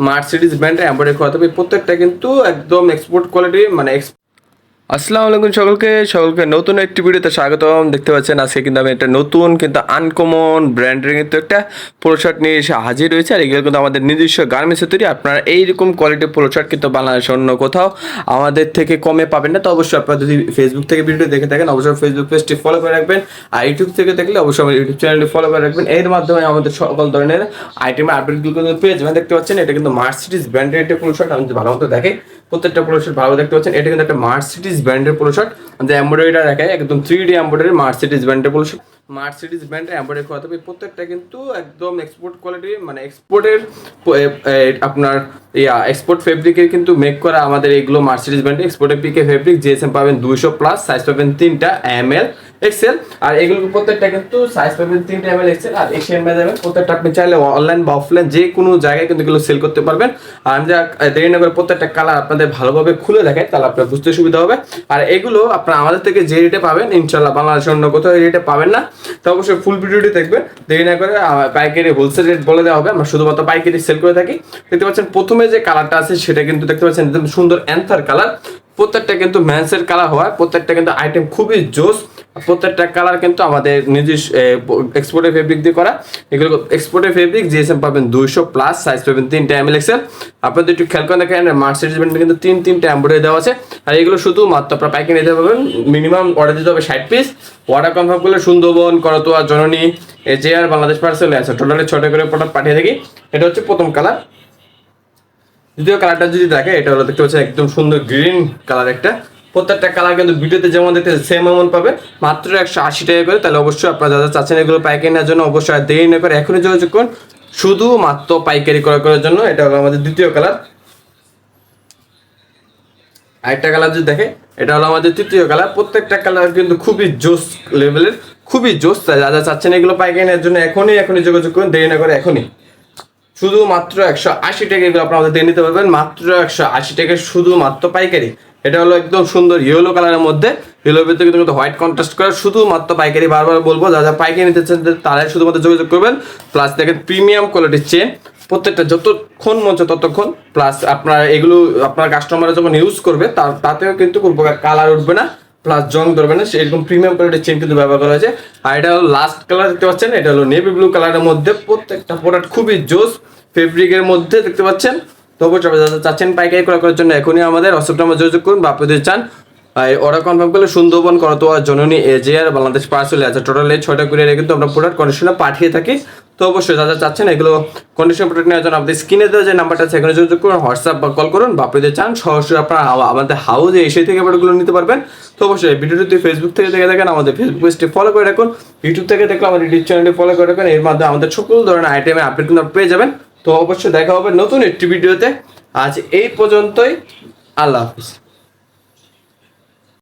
Mercedes ব্র্যান্ডের embroidery করা হবে প্রত্যেকটা কিন্তু একদম এক্সপোর্ট কোয়ালিটি মানে আসসালামু আলাইকুম সকলকে সকলকে নতুন একটি ভিডিওতে স্বাগতম। দেখতে পাচ্ছেন, আজকে কিন্তু আমি একটা নতুন, কিন্তু আনকমন ব্র্যান্ডের কিন্তু একটা পোলো নিয়ে এসে হাজির হয়েছে। আর এগুলো কিন্তু আমাদের নিজস্ব গার্মেন্টসে তৈরি। আপনারা এইরকম কোয়ালিটির পোলো কিন্তু বাংলাদেশের অন্য কোথাও আমাদের থেকে কমে পাবেন না। তো অবশ্যই আপনারা যদি ফেসবুক থেকে ভিডিও দেখে থাকেন, অবশ্যই ফেসবুক পেজটি ফলো করে রাখবেন। আর ইউটিউব থেকে দেখলে অবশ্যই আমার ইউটিউব চ্যানেলটি ফলো করে রাখবেন। এর মাধ্যমে আমাদের সকল ধরনের আইটেমের আপডেটগুলো কিন্তু পেয়ে যাবেন। দেখতে পাচ্ছেন, এটা কিন্তু মার্সিডিজ ব্র্যান্ডের একটা পোলো আমি ভালো মতো দেখে, প্রত্যেকটা পোলো ভালো দেখতে পাচ্ছেন, এটা কিন্তু একটা মার্সিডিজ ব্র্যান্ডের পোলো শার্ট আমাদের এম্ব্রয়ডারিটা দেখায় একদম থ্রি ডি এম্ব্রয়ডারি মার্সিডিজ ব্র্যান্ডের পোলো শার্ট মার্সিডিজ ব্র্যান্ডের এম্ব্রয়ডারি করা তবে প্রত্যেকটা কিন্তু একদম এক্সপোর্ট কোয়ালিটি মানে এক্সপোর্টের আপনার, ইয়া এক্সপোর্ট ফেব্রিকের কিন্তু মেক করা আমাদের এগুলো মার্সিডিস ব্র্যান্ডের এক্সপোর্টের পিকে ফেব্রিক জিএসএম পাবেন দুইশো প্লাস সাইজ পাবেন তিনটা এম এল এক্সেল আর এগুলো প্রত্যেকটা কিন্তু সাইজ পাবেন এম এল এক্সেল আর এশিয়ান মেয়ে যাবেন প্রত্যেকটা আপনি চাইলে অনলাইন বা অফলাইন যে কোনো জায়গায় কিন্তু এগুলো সেল করতে পারবেন। আর আমি যা দেরি না করে প্রত্যেকটা কালার আপনাদের ভালোভাবে খুলে দেখাই, তাহলে আপনার বুঝতে সুবিধা হবে। আর এগুলো আপনার আমাদের থেকে যে রেটে পাবেন ইনশাল্লাহ বাংলাদেশের অন্য কোথাও এই রেটে পাবেন না। তো অবশ্যই ফুল ভিডিওটি দেখবেন। দেরি না করে পাইকারি হোলসেল রেট বলে দেওয়া হবে। আমরা শুধুমাত্র পাইকারি সেল করে থাকি। দেখতে পাচ্ছেন, প্রথমে যে কালারটা আছে, সেটা কিন্তু দেখতে পাচ্ছেন, একদম সুন্দর অ্যান্থার কালার প্রত্যেকটা কিন্তু ম্যান্সের কালার হয় প্রত্যেকটা কিন্তু আইটেম খুবই জোস। প্রত্যেকটা কালার কিন্তু আমাদের নিজস্ব এক্সপোর্টের ফেব্রিক দিয়ে করা। এগুলো এক্সপোর্টের ফেব্রিক জিএসএম পাবেন দুইশো প্লাস সাইজ পাবেন তিনটা এম এল এক্সেল আপনাদের একটু খেয়াল করে দেখেন মার্সিডিজ ব্র্যান্ডে কিন্তু তিন, তিনটা এম্বয়ডারি দেওয়া আছে। আর এগুলো শুধু মাত্র আপনার পাইকারি নিতে পারবেন মিনিমাম অর্ডার দিতে হবে ষাট পিস অর্ডার কনফার্ম করলে সুন্দরবন, করতোয়া, জননী যে আর বাংলাদেশ পার্সেল আছে টোটালি ছটা করে প্রোডাক্ট পাঠিয়ে থাকি। এটা হচ্ছে প্রথম কালার দ্বিতীয় কালারটা যদি দেখে, এটা হলো দেখতে পাচ্ছেন একদম সুন্দর গ্রিন কালার একটা। প্রত্যেকটা কালার কিন্তু ভিডিওতে যেমন দেখতে সেম এমন পাবে মাত্র একশো আশি টাকা করে। তাহলে অবশ্যই আপনারা যারা চাচ্ছেন এগুলো পাইকারি নেওয়ার জন্য অবশ্যই আর দেরি না করে এখনই যোগাযোগ করুন। শুধু মাত্র পাইকারি ক্রয় করার জন্য। এটা হলো আমাদের দ্বিতীয় কালার আরেকটা কালার যদি দেখে এটা হলো আমাদের তৃতীয় কালার প্রত্যেকটা কালার কিন্তু খুবই জোস লেভেলের খুবই জোস। তাই যারা চাচ্ছেন এগুলো পাইকারি নেওয়ার জন্য এখনই এখনই যোগাযোগ করুন। দেরি না করে এখনই। শুধু মাত্র একশো আশি টাকা এগুলো আপনারা দিয়ে নিতে পারবেন। মাত্র একশো আশি টাকা শুধু মাত্র পাইকারি। এটা হলো একদম সুন্দর ইয়েলো কালারের মধ্যে। ইয়েলোর ভিতরে কিন্তু হোয়াইট কন্ট্রাস্ট করে শুধুমাত্র পাইকারি বারবার বলব, যা যা পাইকারি নিতে চান তারাই শুধুমাত্র যোগাযোগ করবেন। প্লাস দেখেন প্রিমিয়াম কোয়ালিটির চেন প্রত্যেকটা যতক্ষণ মঞ্চ ততক্ষণ। প্লাস আপনার এগুলো, আপনার কাস্টমাররা যখন ইউজ করবে, তার তাতেও কিন্তু কোনো প্রকার কালার উঠবে না। প্লাস জং ধরবে না, সেরকম প্রিমিয়াম কোয়ালিটির চেন কিন্তু ব্যবহার করা হয়েছে। আর এটা হলো লাস্ট কালার দেখতে পাচ্ছেন, এটা হলো নেভি ব্লু কালারের মধ্যে প্রত্যেকটা প্রোডাক্ট খুবই জোস। ফেব্রিকের মধ্যে দেখতে পাচ্ছেন তো অবশ্যই চাচ্ছেন পাইকারি করার জন্য এখনই আমাদের হোয়াটসঅ্যাপ নাম্বার যোগাযোগ করুন বা আপনাদের চান অর্ডার কনফার্ম করলে সুন্দরবন, করতোয়া, জননী এজিআর বাংলাদেশ পার্সেল আছে। টোটাল এই ছয়টা করে কিন্তু আমরা প্রোডাক্ট কন্ডিশনে পাঠিয়ে থাকি। তো অবশ্যই যারা চাচ্ছেন এগুলো কন্ডিশন প্রোডাক্ট নেওয়ার জন্য আপনাদের স্ক্রিনে দেওয়া যে নাম্বারটা এখানে যোগাযোগ করুন হোয়াটসঅ্যাপ বা কল করুন। বা আপনাদের চান, সরাসরি আপনারা আমাদের হাউজে এসে থেকে প্রোডাক্টগুলো নিতে পারবেন। তো অবশ্যই ভিডিওটি ফেসবুক থেকে দেখে থাকেন, আমাদের ফেসবুক পেজটি ফলো করে রাখুন। ইউটিউব থেকে দেখলে আমাদের ইউটিউব চ্যানেলটি ফলো করে রাখুন। এর মাধ্যমে আমাদের সকল ধরনের আইটেমে আপডেট কিন্তু পেয়ে যাবেন। তো অবশ্যই দেখা হবে নতুন একটি ভিডিওতে। আজ এই পর্যন্তই আল্লাহ হাফিজ।